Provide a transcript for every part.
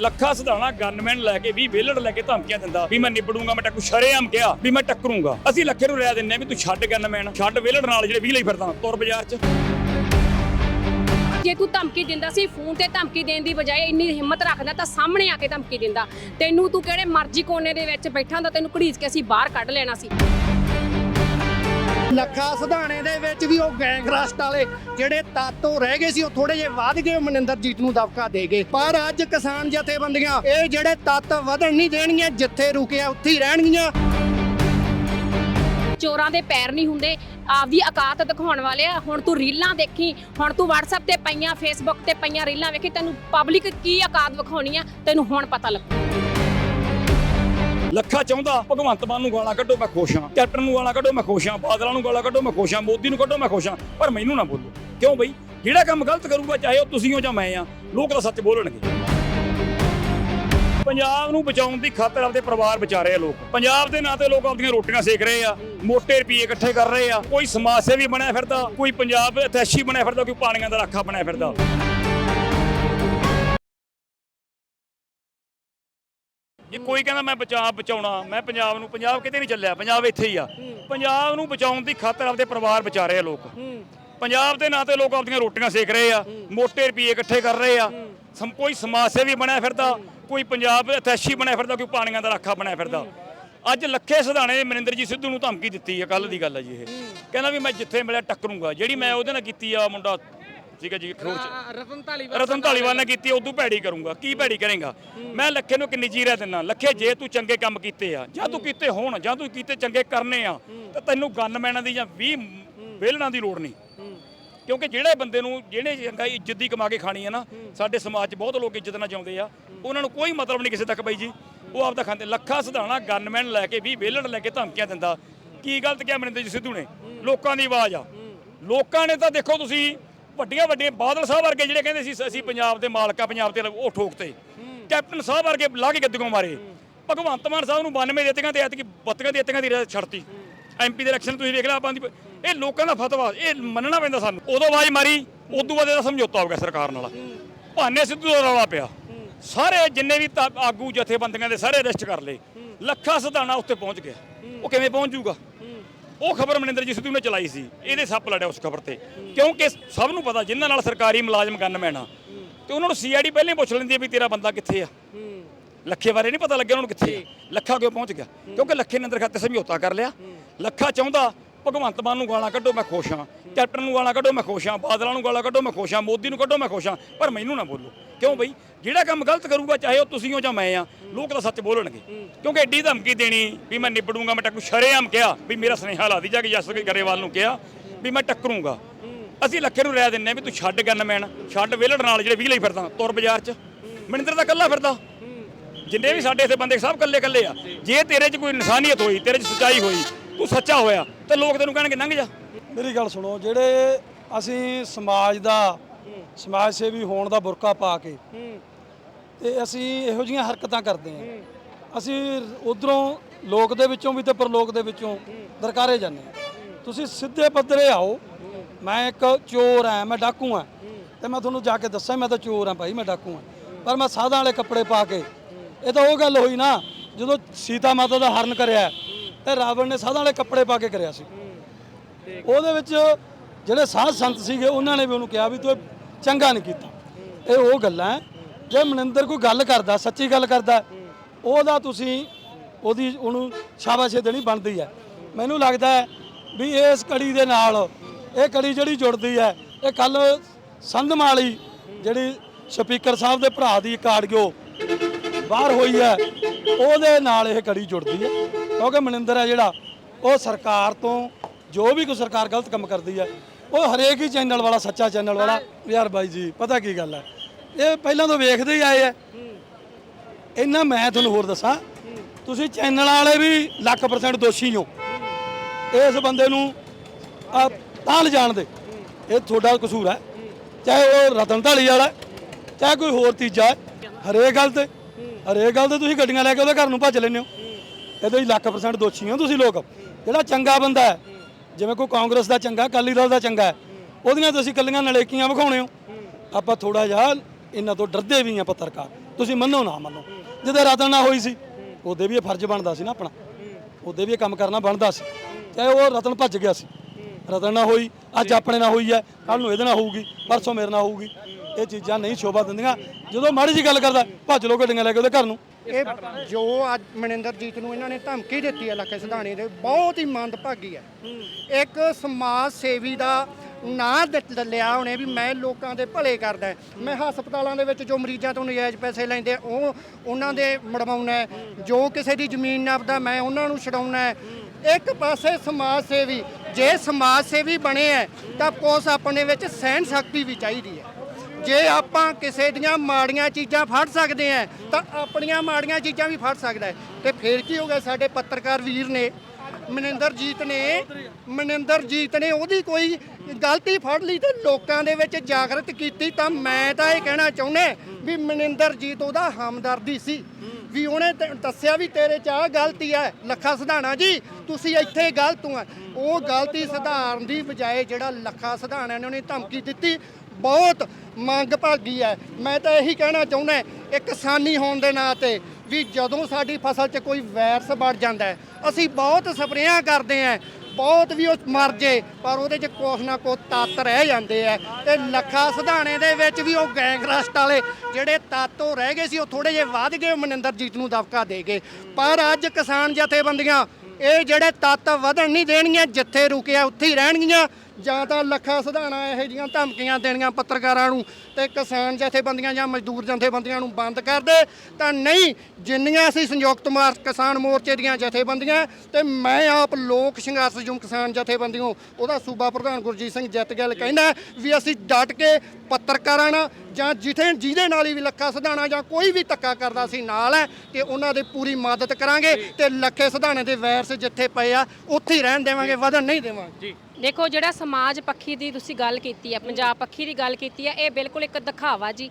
Lakha Sidhana gunman ਲੈ ਕੇ 20 ਵੇਲੜ ਲੈ ਕੇ ਧਮਕੀਆਂ ਦਿੰਦਾ ਵੀ ਮੈਂ ਨਿਬੜੂੰਗਾ, ਮੈਂ ਟੱਕੂ ਸ਼ਰੇਆਮ ਕਿਹਾ ਵੀ ਮੈਂ ਟੱਕਰੂੰਗਾ। ਅਸੀਂ ਲੱਖੇ ਨੂੰ ਰਿਆ ਦਿੰਨੇ ਵੀ ਤੂੰ ਛੱਡ ਗਨਮੈਨ ਛੱਡ ਵੇਲੜ ਨਾਲ ਜਿਹੜੇ 20 ਲਈ ਫਿਰਦਾ ਤੁਰ ਬਾਜ਼ਾਰ 'ਚ। ਜੇ ਤੂੰ ਧਮਕੀ ਦਿੰਦਾ ਸੀ, ਫੋਨ ਤੇ ਧਮਕੀ ਦੇਣ ਦੀ ਬਜਾਏ ਇੰਨੀ ਹਿੰਮਤ ਰੱਖਦਾ ਤਾਂ ਸਾਹਮਣੇ ਆ ਕੇ ਧਮਕੀ ਦਿੰਦਾ। ਤੈਨੂੰ ਤੂੰ ਕਿਹੜੇ ਮਰਜ਼ੀ ਕੋਨੇ ਦੇ ਵਿੱਚ ਬੈਠਾ ਹੁੰਦਾ, ਤੈਨੂੰ ਘੜੀਚ ਕੇ ਅਸੀਂ ਬਾਹਰ ਕੱਢ ਲੈਣਾ ਸੀ। ਲੱਖਾ ਸਿਧਾਣੇ ਦੇ ਵਿੱਚ ਵੀ ਉਹ ਗੈਂਗ ਵਾਲੇ ਜਿਹੜੇ ਤਾਤੋਂ ਰਹਿ ਗਏ ਸੀ, ਉਹ ਥੋੜੇ ਜਿਹੇ ਵੱਧ ਗਏ ਮਨਿੰਦਰਜੀਤ ਨੂੰ ਦਬਕਾ ਦੇ ਗਏ। ਪਰ ਅੱਜ ਕਿਸਾਨ ਜਥੇਬੰਦੀਆਂ ਇਹ ਜਿਹੜੇ ਤੱਤ ਵਧਣ ਨਹੀਂ ਦੇਣਗੀਆਂ, ਜਿੱਥੇ ਰੁਕਿਆ ਉੱਥੇ ਹੀ ਰਹਿਣਗੀਆਂ। ਚੋਰਾਂ ਦੇ ਪੈਰ ਨਹੀਂ ਹੁੰਦੇ। ਆਪਦੀ ਔਕਾਤ ਦਿਖਾਉਣ ਵਾਲੇ ਆ। ਹੁਣ ਤੂੰ ਰੀਲਾਂ ਦੇਖੀ, ਹੁਣ ਤੂੰ WhatsApp ਤੇ ਪਈਆਂ, Facebook ਤੇ ਪਈਆਂ ਰੀਲਾਂ ਵੇਖੀ, ਤੈਨੂੰ ਪਬਲਿਕ ਕੀ ਔਕਾਤ ਵਿਖਾਉਣੀ ਆ? ਤੈਨੂੰ ਹੁਣ ਪਤਾ ਲੱਗੂ। ਲੱਖਾ ਚਾਹੁੰਦਾ, ਭਗਵੰਤ ਮਾਨ ਨੂੰ ਗਾਲਾਂ ਕੱਢੋ, ਮੈਂ ਖੁਸ਼ ਹਾਂ। ਕੈਪਟਨ ਨੂੰ ਗਾਲਾਂ ਕੱਢੋ, ਮੈਂ ਖੁਸ਼ ਹਾਂ। ਬਾਦਲਾਂ ਨੂੰ ਗਾਲਾਂ ਕੱਢੋ, ਮੈਂ ਖੁਸ਼ ਹਾਂ। ਮੋਦੀ ਨੂੰ ਕੱਢੋ, ਮੈਂ ਖੁਸ਼ ਹਾਂ। ਪਰ ਮੈਨੂੰ ਨਾ ਬੋਲੋ। ਕਿਉਂ ਬਈ? ਜਿਹੜਾ ਕੰਮ ਗਲਤ ਕਰੂਗਾ, ਚਾਹੇ ਉਹ ਤੁਸੀਂ ਹੋ ਜਾਂ ਮੈਂ ਆ ਲੋਕ ਤਾਂ ਸੱਚ ਬੋਲਣਗੇ। ਪੰਜਾਬ ਨੂੰ ਬਚਾਉਣ ਦੀ ਖਾਤਰ ਆਪਦੇ ਪਰਿਵਾਰ ਬਚਾ ਰਹੇ ਆ ਲੋਕ। ਪੰਜਾਬ ਦੇ ਨਾਂ ਤੇ ਲੋਕ ਆਪਦੀਆਂ ਰੋਟੀਆਂ ਸੇਕ ਰਹੇ ਆ, ਮੋਟੇ ਰੁਪਏ ਇਕੱਠੇ ਕਰ ਰਹੇ ਆ। ਕੋਈ ਸਮਾਜ ਸੇਵੀ ਬਣਿਆ ਫਿਰਦਾ, ਕੋਈ ਪੰਜਾਬ ਅਥੈਸ਼ੀ ਬਣਿਆ ਫਿਰਦਾ, ਕੋਈ ਪਾਣੀਆਂ ਦਾ ਰਾਖਾ ਬਣਿਆ ਫਿਰਦਾ। ਕੋਈ ਕਹਿੰਦਾ ਮੈਂ ਪੰਜਾਬ ਬਚਾਉਣਾ ਮੈਂ ਪੰਜਾਬ ਨੂੰ ਪੰਜਾਬ ਕਿਤੇ ਨਹੀਂ ਚੱਲਿਆ ਪੰਜਾਬ ਇੱਥੇ ਹੀ ਆ। ਪੰਜਾਬ ਨੂੰ ਬਚਾਉਣ ਦੀ ਖਾਤਰ ਆਪਦੇ ਪਰਿਵਾਰ ਬਚਾ ਰਹੇ ਆ ਲੋਕ। ਪੰਜਾਬ ਦੇ ਨਾਂ ਤੇ ਲੋਕ ਆਪਦੀਆਂ ਰੋਟੀਆਂ ਸੇਕ ਰਹੇ ਆ ਮੋਟੇ ਰੁਪਏ ਇਕੱਠੇ ਕਰ ਰਹੇ ਆ। ਕੋਈ ਸਮਾਜ ਸੇਵੀ ਬਣਿਆ ਫਿਰਦਾ ਕੋਈ ਪੰਜਾਬ ਅਥੈਸ਼ੀ ਬਣਿਆ ਫਿਰਦਾ ਕੋਈ ਪਾਣੀਆਂ ਦਾ ਰਾਖਾ ਬਣਿਆ ਫਿਰਦਾ। ਅੱਜ ਲੱਖੇ ਸਿਧਾਣੇ ਮਨਿੰਦਰਜੀਤ ਸਿੱਧੂ ਨੂੰ ਧਮਕੀ ਦਿੱਤੀ ਆ ਕੱਲ ਦੀ ਗੱਲ ਆ ਜੀ ਇਹ। ਕਹਿੰਦਾ ਵੀ ਮੈਂ ਜਿੱਥੇ ਮਿਲਿਆ ਟੱਕਰੂੰਗਾ ਜਿਹੜੀ ਮੈਂ ਉਹਦੇ ਨਾਲ ਕੀਤੀ ਆ ਮੁੰਡਾ ਠੀਕ ਹੈ ਜੀ ਖਰੋਚ ਰਤਨ ਰਤਨ ਧਾਲੀਵਾਲ ਨੇ ਕੀਤੀ ਉਦੋਂ ਭੈੜੀ ਕਰੂੰਗਾ। ਕੀ ਭੈੜੀ ਕਰੇਗਾ? ਮੈਂ ਲੱਖੇ ਨੂੰ ਕਿੰਨੀ ਚੀਰਾ ਦਿੰਨਾ ਲੱਖੇ ਜੇ ਤੂੰ ਚੰਗੇ ਕੰਮ ਕੀਤੇ ਆ ਜਾਂ ਤੂੰ ਕੀਤੇ ਹੋਣ ਜਾਂ ਤੂੰ ਕੀਤੇ ਚੰਗੇ ਕਰਨੇ ਆ ਤਾਂ ਤੈਨੂੰ ਗਨਮੈਨਾਂ ਦੀ ਜਾਂ 20 ਵੇਲਣਾ ਦੀ ਲੋੜ ਨਹੀਂ। ਕਿਉਂਕਿ ਜਿਹੜੇ ਬੰਦੇ ਨੂੰ ਜਿਹੜੇ ਚੰਗਾ ਇੱਜ਼ਤ ਦੀ ਕਮਾ ਕੇ ਖਾਣੀ ਹੈ ਨਾ ਸਾਡੇ ਸਮਾਜ 'ਚ ਬਹੁਤ ਲੋਕ ਇੱਜ਼ਤ ਨਾਲ ਜਿਉਂਦੇ ਆ। ਉਹਨਾਂ ਨੂੰ ਕੋਈ ਮਤਲਬ ਨਹੀਂ ਕਿਸੇ ਤੱਕ ਬਈ ਜੀ। ਉਹ ਆਪਦਾ ਖਾਂਦੇ ਲੱਖਾ ਸਧਾਣਾ ਗਨਮੈਨ ਲੈ ਕੇ 20 ਵੇਲੜ ਲੈ ਕੇ ਧਮਕੀਆਂ ਦਿੰਦਾ। ਕੀ ਗਲਤ ਕਿਹਾ ਮਨਿੰਦਰ ਜੀ ਸਿੱਧੂ ਨੇ? ਲੋਕਾਂ ਦੀ ਆਵਾਜ਼ ਆ। ਲੋਕਾਂ ਨੇ ਤਾਂ ਦੇਖੋ ਤੁਸੀਂ ਵੱਡੀਆਂ ਵੱਡੀਆਂ ਬਾਦਲ ਸਾਹਿਬ ਵਰਗੇ ਜਿਹੜੇ ਕਹਿੰਦੇ ਸੀ, ਅਸੀਂ ਪੰਜਾਬ ਦੇ ਮਾਲਕ ਆ, ਪੰਜਾਬ ਤੇ ਉਹ ਠੋਕਤੇ ਕੈਪਟਨ ਸਾਹਿਬ ਵਰਗੇ ਲਾ ਕੇ ਗੱਦਗੋਂ ਮਾਰੇ। ਭਗਵੰਤ ਮਾਨ ਸਾਹਿਬ ਨੂੰ 92 ਦਿੱਤੀਆਂ ਤੇ ਐਤਕੀ 32 ਦਿੱਤੀਆਂ ਦੀ ਰਹਿ ਛੱਡਤੀ। ਐਮਪੀ ਦੇ ਇਲੈਕਸ਼ਨ ਤੁਸੀਂ ਵੇਖ ਲਿਆ ਆਪਾਂ ਦੀ, ਇਹ ਲੋਕਾਂ ਦਾ ਫਤਵਾ, ਇਹ ਮੰਨਣਾ ਪੈਂਦਾ ਸਾਨੂੰ। ਉਦੋਂ ਆਵਾਜ਼ ਮਾਰੀ, ਉਦੋਂ ਬਾਅਦ ਇਹਦਾ ਸਮਝੌਤਾ ਹੋ ਗਿਆ ਸਰਕਾਰ ਨਾਲ। ਭਾਨੇ ਸਿੱਧੂ ਦਾ ਰੌਲਾ ਪਿਆ। ਸਾਰੇ ਜਿੰਨੇ ਵੀ ਆਗੂ ਜਥੇਬੰਦੀਆਂ ਦੇ ਸਾਰੇ ਅਰੈਸਟ ਕਰ ਲਏ। ਲੱਖਾ ਸਧਾਣਾ ਉੱਤੇ ਪਹੁੰਚ ਗਿਆ। ਉਹ ਕਿਵੇਂ ਪਹੁੰਚ ਜਾਊਗਾ ਉਹ ਖਬਰ ਮਨਿੰਦਰ ਜੀ ਸਿੱਧੂ ਨੇ ਚਲਾਈ ਸੀ। ਇਹਦੇ ਸੱਪ ਲੜਿਆ ਉਸ ਖਬਰ ਤੇ। ਕਿਉਂਕਿ ਸਭ ਨੂੰ ਪਤਾ ਜਿਨ੍ਹਾਂ ਨਾਲ ਸਰਕਾਰੀ ਮੁਲਾਜ਼ਮ ਗਨਮੈਨ ਆ। ਤੇ ਉਹਨਾਂ ਨੂੰ ਸੀਆਈਡੀ ਪਹਿਲਾਂ ਹੀ ਪੁੱਛ ਲੈਂਦੀ ਆ ਵੀ ਤੇਰਾ ਬੰਦਾ ਕਿੱਥੇ ਆ? ਲੱਖੇ ਬਾਰੇ ਨਹੀਂ ਪਤਾ ਲੱਗਿਆ ਉਹਨਾਂ ਨੂੰ ਕਿੱਥੇ ਲੱਖਾ ਕਿਉਂ ਪਹੁੰਚ ਗਿਆ? ਕਿਉਂਕਿ ਲੱਖੇ ਨੇ ਅੰਦਰ ਖਾਤੇ ਸਮਝੌਤਾ ਕਰ ਲਿਆ। ਲੱਖਾ ਚਾਹੁੰਦਾ ਭਗਵੰਤ ਮਾਨ ਨੂੰ ਗਾਲਾਂ ਕੱਢੋ, ਮੈਂ ਖੁਸ਼ ਹਾਂ। ਕੈਪਟਨ ਨੂੰ ਗਾਲਾਂ ਕੱਢੋ, ਮੈਂ ਖੁਸ਼ ਹਾਂ। ਬਾਦਲਾਂ ਨੂੰ ਗਾਲਾਂ ਕੱਢੋ, ਮੈਂ ਖੁਸ਼ ਹਾਂ। ਮੋਦੀ ਨੂੰ ਕੱਢੋ, ਮੈਂ ਖੁਸ਼ ਹਾਂ। ਪਰ ਮੈਨੂੰ ਨਾ ਬੋਲੋ। ਕਿਉਂ ਬਈ? ਜਿਹੜਾ ਕੰਮ ਗਲਤ ਕਰੂਗਾ, ਚਾਹੇ ਉਹ ਤੁਸੀਂ ਹੋ ਜਾਂ ਮੈਂ ਆ ਲੋਕ ਤਾਂ ਸੱਚ ਬੋਲਣਗੇ। ਕਿਉਂਕਿ ਐਡੀ ਧਮਕੀ ਦੇਣੀ, ਵੀ ਮੈਂ ਨਿਬੜੂਗਾ, ਮੈਂ ਟੱਕੂ ਸ਼ਰੇਆਮ ਕਿਹਾ ਵੀ ਮੇਰਾ ਸੁਨੇਹਾ ਲਾ ਦੀ ਜਾ ਕੇ ਜਸ ਗਰੇਵਾਲ ਨੂੰ ਕਿਹਾ ਵੀ ਮੈਂ ਟੱਕਰੂੰਗਾ। ਅਸੀਂ ਲੱਖੇ ਨੂੰ ਰਿਆ ਦਿੰਨੇ ਆ ਵੀ ਤੂੰ ਛੱਡ ਗਨਮੈਨ ਛੱਡ ਵੇਲੜ ਨਾਲ ਜਿਹੜੇ 20 ਲਈ ਫਿਰਦਾ, ਤੁਰ ਬਾਜ਼ਾਰ 'ਚ। ਮਨਿੰਦਰ ਤਾਂ ਇਕੱਲਾ ਫਿਰਦਾ। ਜਿੰਨੇ ਵੀ ਸਾਡੇ ਇੱਥੇ ਬੰਦੇ ਸਭ ਕੱਲੇ ਕੱਲੇ ਆ। ਜੇ ਤੇਰੇ 'ਚ ਕੋਈ ਇਨਸਾਨੀਅਤ ਹੋਈ, ਤੇਰੇ 'ਚ ਸੱਚਾਈ ਹੋਈ ਤੂੰ ਸੱਚਾ ਹੋਇਆ ਤੇ ਲੋਕ ਤੈਨੂੰ ਕਹਿਣਗੇ ਲੰਘ ਜਾ। ਮੇਰੀ ਗੱਲ ਸੁਣੋ, ਜਿਹੜੇ ਅਸੀਂ ਸਮਾਜ ਦਾ, ਸਮਾਜ ਸੇਵੀ ਹੋਣ ਦਾ ਬੁਰਕਾ ਪਾ ਕੇ ਤੇ ਅਸੀਂ ਇਹੋ ਜਿਹੀਆਂ ਹਰਕਤਾਂ ਕਰਦੇ ਹਾਂ। ਅਸੀਂ ਉਧਰੋਂ ਲੋਕ ਦੇ ਵਿੱਚੋਂ ਵੀ ਤੇ ਪਰਲੋਕ ਦੇ ਵਿੱਚੋਂ ਦਰਕਾਰੇ ਜਾਂਦੇ ਤੁਸੀਂ ਸਿੱਧੇ ਪੱਧਰੇ ਆਓ। ਮੈਂ ਇੱਕ ਚੋਰ ਆ ਮੈਂ ਡਾਕੂ ਆ ਤੇ ਮੈਂ ਤੁਹਾਨੂੰ ਜਾ ਕੇ ਦੱਸਾਂ, ਮੈਂ ਤਾਂ ਚੋਰ ਆ ਭਾਈ, ਮੈਂ ਡਾਕੂ ਆ ਪਰ ਮੈਂ ਸਾਧਾਂ ਵਾਲੇ ਕੱਪੜੇ ਪਾ ਕੇ, ਇਹ ਤਾਂ ਉਹ ਗੱਲ ਹੋਈ ਨਾ, ਜਦੋਂ ਸੀਤਾ ਮਾਤਾ ਦਾ ਹਰਨ ਕਰਿਆ ਤੇ ਰਾਵਣ ਨੇ ਸਾਧਾਂ ਵਾਲੇ ਕੱਪੜੇ ਪਾ ਕੇ ਕਰਿਆ ਸੀ। ਉਹਦੇ ਵਿੱਚ ਜਿਹੜੇ ਸਾਧ ਸੰਤ ਸੀਗੇ, ਉਹਨਾਂ ਨੇ ਵੀ ਉਹਨੂੰ ਕਿਹਾ ਵੀ ਤੂੰ ਇਹ ਚੰਗਾ ਨਹੀਂ ਕੀਤਾ। ਇਹ ਉਹ ਗੱਲਾਂ ਹੈ। ਜੇ ਮਨਿੰਦਰ ਕੋਈ ਗੱਲ ਕਰਦਾ, ਸੱਚੀ ਗੱਲ ਕਰਦਾ, ਉਹਦਾ ਤੁਸੀਂ ਉਹਦੀ ਉਹਨੂੰ ਸ਼ਾਬਾਸ਼ੇ ਦੇਣੀ ਬਣਦੀ ਹੈ ਮੈਨੂੰ ਲੱਗਦਾ ਹੈ ਵੀ ਇਸ ਕੜੀ ਦੇ ਨਾਲ ਇਹ ਕੜੀ ਜਿਹੜੀ ਜੁੜਦੀ ਹੈ ਇਹ ਕੱਲ ਸੰਧਮਾਲੀ ਜਿਹੜੀ ਸਪੀਕਰ ਸਾਹਿਬ ਦੇ ਭਰਾ ਦੀ ਇੱਕ ਆਡੀਓ ਬਾਹਰ ਹੋਈ ਹੈ ਉਹਦੇ ਨਾਲ ਇਹ ਕੜੀ ਜੁੜਦੀ ਹੈ ਕਿਉਂਕਿ ਮਨਿੰਦਰ ਹੈ ਜਿਹੜਾ, ਉਹ ਸਰਕਾਰ ਤੋਂ ਜੋ ਵੀ ਕੋਈ ਸਰਕਾਰ ਗਲਤ ਕੰਮ ਕਰਦੀ ਹੈ ਉਹ ਹਰੇਕ ਹੀ ਚੈਨਲ ਵਾਲਾ, ਸੱਚਾ ਚੈਨਲ ਵਾਲਾ, ਯਾਰ ਬਾਈ ਜੀ, ਪਤਾ ਕੀ ਗੱਲ ਹੈ ਇਹ ਪਹਿਲਾਂ ਤੋਂ ਵੇਖਦੇ ਹੀ ਆਏ ਆ। ਇਹਨਾਂ ਮੈਂ ਤੁਹਾਨੂੰ ਹੋਰ ਦੱਸਾਂ, ਤੁਸੀਂ ਚੈਨਲ ਵਾਲੇ ਵੀ ਲੱਖ ਪਰਸੈਂਟ ਦੋਸ਼ੀ ਹੋ। ਇਸ ਬੰਦੇ ਨੂੰ ਤਾਂ ਲਿਜਾਣ ਦੇ। ਇਹ ਤੁਹਾਡਾ ਕਸੂਰ ਹੈ ਚਾਹੇ ਉਹ ਰਤਨ ਢਾਲੀ ਵਾਲਾ, ਚਾਹੇ ਕੋਈ ਹੋਰ ਤੀਜਾ ਹੈ ਹਰੇਕ ਗੱਲ ਤੇ, ਹਰੇਕ ਗੱਲ ਤੇ ਤੁਸੀਂ ਗੱਡੀਆਂ ਲੈ ਕੇ ਉਹਦੇ ਘਰ ਨੂੰ ਭੱਜ ਲੈਂਦੇ ਹੋ। ਇਹਦੇ ਹੀ ਲੱਖ ਪਰਸੈਂਟ ਦੋਸ਼ੀ ਹੋ ਤੁਸੀਂ ਲੋਕ। ਜਿਹੜਾ ਚੰਗਾ ਬੰਦਾ ਹੈ, ਜਿਵੇਂ ਕੋਈ ਕਾਂਗਰਸ ਦਾ ਚੰਗਾ, ਅਕਾਲੀ ਦਲ ਦਾ ਚੰਗਾ ਹੈ, ਉਹਦੀਆਂ ਤੁਸੀਂ ਕੱਲੀਆਂ ਨਲੇਕੀਆਂ ਵਿਖਾਉਣੇ ਹੋ। ਆਪਾਂ ਥੋੜਾ ਜਿਹਾ ਇਹਨਾਂ ਤੋਂ ਡਰਦੇ ਵੀ ਆ ਪੱਤਰਕਾਰ। ਤੁਸੀਂ ਮੰਨੋ ਨਾ ਮੰਨੋ। ਜਦੋਂ ਰਤਨ ਨਾ ਹੋਈ ਸੀ, ਉਹਦੇ ਵੀ ਇਹ ਫਰਜ਼ ਬਣਦਾ ਸੀ ਨਾ ਆਪਣਾ। ਉਹਦੇ ਵੀ ਇਹ ਕੰਮ ਕਰਨਾ ਬਣਦਾ ਸੀ। ਚਾਹੇ ਉਹ ਰਤਨ ਭੱਜ ਗਿਆ ਸੀ। ਰਤਨ ਨਾ ਹੋਈ, ਅੱਜ ਆਪਣੇ ਨਾਲ ਹੋਈ ਹੈ। ਕੱਲ ਨੂੰ ਇਹਦੇ ਨਾਲ ਹੋਊਗੀ, ਪਰਸੋਂ ਮੇਰੇ ਨਾਲ ਹੋਊਗੀ। ਇਹ ਚੀਜ਼ਾਂ ਨਹੀਂ ਸ਼ੋਭਾ ਦਿੰਦੀਆਂ। ਜਦੋਂ ਮਾੜੀ ਜੀ ਗੱਲ ਕਰਦਾ, ਭੱਜ ਲੋ ਗੱਡੀਆਂ ਲੈ ਕੇ ਉਹਦੇ ਘਰ ਨੂੰ। ਇਹ ਜੋ ਅੱਜ ਮਨਿੰਦਰਜੀਤ ਨੂੰ ਇਹਨਾਂ ਨੇ ਧਮਕੀ ਦਿੱਤੀ ਹੈ ਲੱਖੇ ਸਿਧਾਣੇ ਦੇ, ਬਹੁਤ ਹੀ ਮੰਦਭਾਗੀ ਹੈ। ਇੱਕ ਸਮਾਜ ਸੇਵੀ ਦਾ ਨਾਂ ਲਿਆ ਉਹਨੇ ਵੀ ਮੈਂ ਲੋਕਾਂ ਦੇ ਭਲੇ ਕਰਦਾ ਮੈਂ ਹਸਪਤਾਲਾਂ ਦੇ ਵਿੱਚ ਜੋ ਮਰੀਜ਼ਾਂ ਤੋਂ ਨਜਾਇਜ਼ ਪੈਸੇ ਲੈਂਦੇ ਉਹ ਉਹਨਾਂ ਦੇ ਮੜਵਾਉਣਾ ਜੋ ਕਿਸੇ ਦੀ ਜ਼ਮੀਨ ਨਾਪਦਾ, ਮੈਂ ਉਹਨਾਂ ਨੂੰ ਛਡਾਉਣਾ ਇੱਕ ਪਾਸੇ ਸਮਾਜ ਸੇਵੀ, ਜੇ ਸਮਾਜ ਸੇਵੀ ਬਣੇ ਹੈ, ਤਾਂ ਕੋਸ ਆਪਣੇ ਵਿੱਚ ਸਹਿਣ ਸ਼ਕਤੀ ਵੀ ਚਾਹੀਦੀ ਹੈ। ਜੇ ਆਪਾਂ ਕਿਸੇ ਦੀਆਂ ਮਾੜੀਆਂ ਚੀਜ਼ਾਂ ਫੜ ਸਕਦੇ ਆ ਤਾਂ ਆਪਣੀਆਂ ਮਾੜੀਆਂ ਚੀਜ਼ਾਂ ਵੀ ਫੜ ਸਕਦਾ ਹੈ। ਤੇ ਫਿਰ ਕੀ ਹੋ ਗਿਆ? ਸਾਡੇ ਪੱਤਰਕਾਰ ਵੀਰ ਨੇ, ਮਨਿੰਦਰਜੀਤ ਨੇ ਮਨਿੰਦਰਜੀਤ ਨੇ ਉਹਦੀ ਕੋਈ ਗਲਤੀ ਫੜ ਲਈ ਤੇ ਲੋਕਾਂ ਦੇ ਵਿੱਚ ਜਾਗਰਤ ਕੀਤੀ। ਤਾਂ ਮੈਂ ਤਾਂ ਇਹ ਕਹਿਣਾ ਚਾਹੁੰਦਾ ਵੀ ਮਨਿੰਦਰਜੀਤ ਉਹਦਾ ਹਮਦਰਦੀ ਸੀ। ਵੀ ਉਹਨੇ ਦੱਸਿਆ ਵੀ ਤੇਰੇ ਚ ਆਹ ਗਲਤੀ ਹੈ। ਲੱਖਾ ਸਿਧਾਣਾ ਜੀ, ਤੁਸੀਂ ਇੱਥੇ ਗਲਤ ਹੋ। ਉਹ ਗਲਤੀ ਸੁਧਾਰਨ ਦੀ ਬਜਾਏ ਜਿਹੜਾ ਲੱਖਾ ਸਿਧਾਣਾ ਨੇ ਉਹਨੇ ਧਮਕੀ ਦਿੱਤੀ ਬਹੁਤ ਮੰਗ ਭਾਗੀ ਹੈ। ਮੈਂ ਤਾਂ ਇਹੀ ਕਹਿਣਾ ਚਾਹੁੰਦਾ ਇਹ ਕਿਸਾਨੀ ਹੋਣ ਦੇ ਨਾਂ 'ਤੇ ਵੀ ਜਦੋਂ ਸਾਡੀ ਫਸਲ 'ਚ ਕੋਈ ਵਾਇਰਸ ਵੜ ਜਾਂਦਾ ਹੈ, ਅਸੀਂ ਬਹੁਤ ਸਪਰੇਆਂ ਕਰਦੇ ਆਂ ਬਹੁਤ ਵੀ ਉਹ ਮਰ ਜੇ, ਪਰ ਉਹਦੇ 'ਚ ਕੁਛ ਨਾ ਕੁਛ ਤੱਤ ਰਹਿ ਜਾਂਦੇ ਆ। ਤੇ ਲੱਖਾ ਸਿਧਾਣੇ ਦੇ ਵਿੱਚ ਵੀ ਉਹ ਗੈਂਗਰਸਟ ਵਾਲੇ ਜਿਹੜੇ ਤੱਤ ਉਹ ਰਹਿ ਗਏ ਸੀ, ਉਹ ਥੋੜੇ ਜਿਹੇ ਵੱਧ ਗਏ ਮਨਿੰਦਰਜੀਤ ਨੂੰ ਦਬਕਾ ਦੇ ਗਏ। ਪਰ ਅੱਜ ਕਿਸਾਨ ਜਥੇਬੰਦੀਆਂ ਇਹ ਜਿਹੜੇ ਤੱਤ ਵਧਣ ਨਹੀਂ ਦੇਣਗੀਆਂ, ਜਿੱਥੇ ਰੁਕਿਆ ਉੱਥੇ ਹੀ ਰਹਿਣਗੀਆਂ। ਜਾਂ ਤਾਂ ਲੱਖਾਂ ਸਿਧਾਣਾ ਇਹੋ ਜੀਆਂ ਧਮਕੀਆਂ ਦੇਣੀਆਂ ਪੱਤਰਕਾਰਾਂ ਨੂੰ ਤੇ ਕਿਸਾਨ ਜਥੇਬੰਦੀਆਂ ਜਾਂ ਮਜ਼ਦੂਰ ਜਥੇਬੰਦੀਆਂ ਨੂੰ ਬੰਦ ਕਰ ਦੇ। ਤਾਂ ਨਹੀਂ, ਜਿੰਨੀਆਂ ਅਸੀਂ ਸੰਯੁਕਤ ਮਾਰਚ ਕਿਸਾਨ ਮੋਰਚੇ ਦੀਆਂ ਜਥੇਬੰਦੀਆਂ ਤੇ ਮੈਂ ਆਪ ਲੋਕ ਸੰਘਰਸ਼ ਯੂਮ ਕਿਸਾਨ ਜਥੇਬੰਦੀਆਂ, ਉਹਦਾ ਸੂਬਾ ਪ੍ਰਧਾਨ ਗੁਰਜੀਤ ਸਿੰਘ ਜੱਤਗਿੱਲ ਕਹਿੰਦਾ ਵੀ ਅਸੀਂ ਡਟ ਕੇ ਪੱਤਰਕਾਰਾਂ ਨਾਲ ਜਾਂ ਜਿੱਥੇ, ਜਿਹਦੇ ਨਾਲ ਵੀ ਲੱਖਾ ਸਿਧਾਣਾ ਜਾਂ ਕੋਈ ਵੀ ਧੱਕਾ ਕਰਦਾ ਸੀ ਨਾਲ ਹੈ ਕਿ ਉਹਨਾਂ ਦੀ ਪੂਰੀ ਮਦਦ ਕਰਾਂਗੇ ਤੇ ਲੱਖੇ ਸਿਧਾਣੇ ਦੇ ਵੈਰਸ ਜਿੱਥੇ ਪਏ ਆ, ਉੱਥੇ ਹੀ ਰਹਿਣ ਦੇਵਾਂਗੇ, ਵਧਣ ਨਹੀਂ ਦੇਵਾਂਗੇ। ਜੀ। ਦੇਖੋ, ਜਿਹੜਾ ਸਮਾਜ ਪੱਖੀ ਦੀ ਤੁਸੀਂ ਗੱਲ ਕੀਤੀ ਹੈ, ਪੰਜਾਬ ਪੱਖੀ ਦੀ ਗੱਲ ਕੀਤੀ ਹੈ, ਇਹ ਬਿਲਕੁਲ ਇੱਕ ਦਿਖਾਵਾ ਜੀ।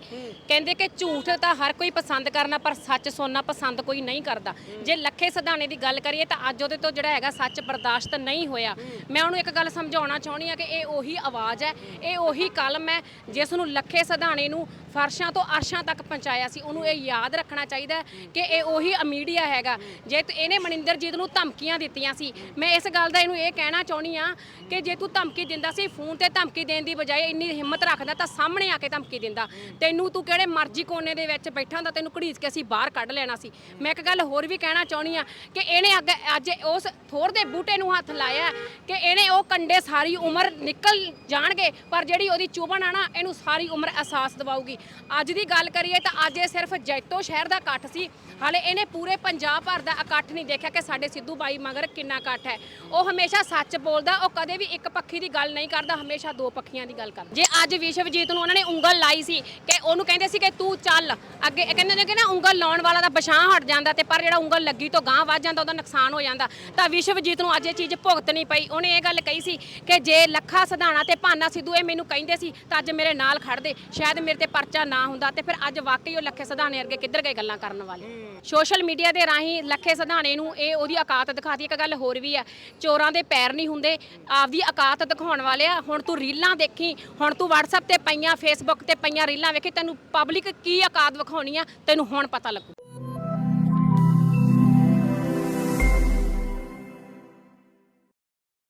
ਕਹਿੰਦੇ ਕਿ ਝੂਠ ਤਾਂ ਹਰ ਕੋਈ ਪਸੰਦ ਕਰਨਾ, ਪਰ ਸੱਚ ਸੁਣਨਾ ਪਸੰਦ ਕੋਈ ਨਹੀਂ ਕਰਦਾ। ਜੇ ਲੱਖੇ ਸਿਧਾਣੇ ਦੀ ਗੱਲ ਕਰੀਏ ਤਾਂ ਅੱਜ ਉਹਦੇ ਤੋਂ ਜਿਹੜਾ ਹੈਗਾ ਸੱਚ ਬਰਦਾਸ਼ਤ ਨਹੀਂ ਹੋਇਆ। ਮੈਂ ਉਹਨੂੰ ਇੱਕ ਗੱਲ ਸਮਝਾਉਣਾ ਚਾਹੁੰਦੀ ਆ ਕਿ ਇਹ ਉਹੀ ਆਵਾਜ਼ ਹੈ, ਇਹ ਉਹੀ ਕਲਮ ਹੈ, ਜਿਸ ਨੂੰ ਲੱਖੇ ਸਿਧਾਣੇ ਨੂੰ ਫਰਸ਼ਾਂ ਤੋਂ ਅਰਸ਼ਾਂ ਤੱਕ ਪਹੁੰਚਾਇਆ ਸੀ, ਉਹਨੂੰ ਇਹ ਯਾਦ ਰੱਖਣਾ ਚਾਹੀਦਾ ਕਿ ਇਹ ਉਹੀ ਮੀਡੀਆ ਹੈਗਾ, ਜੇ ਤੂੰ, ਇਹਨੇ ਮਨਿੰਦਰਜੀਤ ਨੂੰ ਧਮਕੀਆਂ ਦਿੱਤੀਆਂ ਸੀ। ਮੈਂ ਇਸ ਗੱਲ ਦਾ ਇਹਨੂੰ ਇਹ ਕਹਿਣਾ ਚਾਹੁੰਦੀ ਆ ਕਿ ਜੇ ਤੂੰ ਧਮਕੀ ਦਿੰਦਾ ਸੀ, ਫੋਨ ਤੇ ਧਮਕੀ ਦੇਣ ਦੀ ਬਜਾਏ ਇੰਨੀ ਹਿੰਮਤ ਰੱਖਦਾ ਤਾਂ ਸਾਹਮਣੇ ਆ ਕੇ ਧਮਕੀ ਦਿੰਦਾ। ਤੈਨੂੰ ਤੂੰ ਕਿਹੜੇ ਮਰਜ਼ੀ ਕੋਨੇ ਦੇ ਵਿੱਚ ਬੈਠਾ ਹੁੰਦਾ, ਤੈਨੂੰ ਘੜੀਸ ਕੇ ਅਸੀਂ ਬਾਹਰ ਕੱਢ ਲੈਣਾ ਸੀ। ਮੈਂ ਇੱਕ ਗੱਲ ਹੋਰ ਵੀ ਕਹਿਣਾ ਚਾਹੁੰਦੀ ਆ ਕਿ ਇਹਨੇ ਅੱਗੇ, ਅੱਜ ਉਸ ਥੋਰ ਦੇ ਬੂਟੇ ਨੂੰ ਹੱਥ ਲਾਇਆ ਕਿ ਇਹਨੇ ਉਹ ਕੰਡੇ ਸਾਰੀ ਉਮਰ ਨਿਕਲ ਜਾਣਗੇ, ਪਰ ਜਿਹੜੀ ਉਹਦੀ ਚੁਭਣ ਆ ਨਾ, ਇਹਨੂੰ ਸਾਰੀ ਉਮਰ ਅਹਿਸਾਸ ਦਿਵਾਊਗੀ। ਅੱਜ ਦੀ ਗੱਲ ਕਰੀਏ ਤਾਂ ਅੱਜ ਇਹ ਸਿਰਫ ਜੈਤੋ ਸ਼ਹਿਰ ਦਾ ਇਕੱਠ ਸੀ। ਹਾਲੇ ਇਹਨੇ ਪੂਰੇ ਪੰਜਾਬ ਭਰ ਦਾ ਇਕੱਠ ਨਹੀਂ ਦੇਖਿਆ ਕਿ ਸਾਡੇ ਸਿੱਧੂ ਬਾਈ ਮਗਰ ਕਿੰਨਾ ਇਕੱਠ ਹੈ। ਉਹ ਹਮੇਸ਼ਾ ਸੱਚ ਬੋਲਦਾ, ਉਹ ਕਦੇ ਵੀ ਇੱਕ ਪੱਖੀ ਦੀ ਗੱਲ ਨਹੀਂ ਕਰਦਾ, ਹਮੇਸ਼ਾ ਦੋ ਪੱਖੀਆਂ ਦੀ ਗੱਲ ਕਰਦਾ। ਜੇ ਅੱਜ ਵਿਸ਼ਵਜੀਤ ਨੂੰ ਉਹਨਾਂ ਨੇ ਉਂਗਲ ਲਾਈ ਸੀ ਕਿ ਉਹਨੂੰ ਕਹਿੰਦੇ ਸੀ ਕਿ ਤੂੰ ਚੱਲ, ਅੱਗੇ ਇਹ ਕਹਿੰਦੇ ਨੇ ਕਿ ਨਾ ਉਂਗਲ ਲਾਉਣ ਵਾਲਾ ਦਾ ਪਛਾਣ ਹਟ ਜਾਂਦਾ ਤੇ ਪਰ ਜਿਹੜਾ ਉਂਗਲ ਲੱਗੀ ਤੋਂ ਗਾਂ ਵੱਧ ਜਾਂਦਾ, ਉਹਦਾ ਨੁਕਸਾਨ ਹੋ ਜਾਂਦਾ। ਤਾਂ ਵਿਸ਼ਵਜੀਤ ਨੂੰ ਅੱਜ ਇਹ ਚੀਜ਼ ਭੁਗਤਣੀ ਪਈ। ਉਹਨੇ ਇਹ ਗੱਲ ਕਹੀ ਸੀ ਕਿ ਜੇ ਲੱਖਾ ਸਧਾਣਾ ਤੇ ਭਾਨਾ ਸਿੱਧੂ ਇਹ ਮੈਨੂੰ ਕਹਿੰਦੇ ਸੀ ਤਾਂ ਅੱਜ ਮੇਰੇ ਨਾਲ ਖੜਦੇ ਸ਼ਾਇਦ ਮੇਰੇ ਤੇ ਪਰਚਾ ਨਾ ਹੁੰਦਾ ਤੇ ਫਿਰ ਅੱਜ ਵਾਕਈ ਉਹ ਲੱਖੇ ਸਧਾਣੇ ਵਰਗੇ ਕਿੱਧਰ ਗਏ ਗੱਲਾਂ ਕਰਨ ਵਾਲੇ? ਸੋਸ਼ਲ ਮੀਡੀਆ ਦੇ ਰਾਹੀਂ ਲੱਖੇ ਸਧਾਣੇ ਨੂੰ ਇਹ ਉਹਦੀ ਔਕਾਤ ਦਿਖਾਤੀ। ਇੱਕ ਗੱਲ ਹੋਰ ਵੀ ਆ, ਚੋਰਾਂ ਦੇ ਪੈਰ ਨਹੀਂ ਹੁੰਦੇ। ਆਪਦੀ ਔਕਾਤ ਦਿਖਾਉਣ ਵਾਲੇ ਆ, ਹੁਣ ਤੂੰ ਰੀਲਾਂ ਦੇਖੀ, ਹੁਣ ਤੂੰ WhatsApp ਤੇ ਪਈਆਂ, Facebook ਤੇ ਪਈਆਂ ਰੀਲਾਂ ਵੇਖੀ, ਤੈਨੂੰ ਪਬਲਿਕ ਕੀ ਔਕਾਤ ਵਿਖਾਉਣੀ ਆ, ਤੈਨੂੰ ਹੁਣ ਪਤਾ ਲੱਗੂ।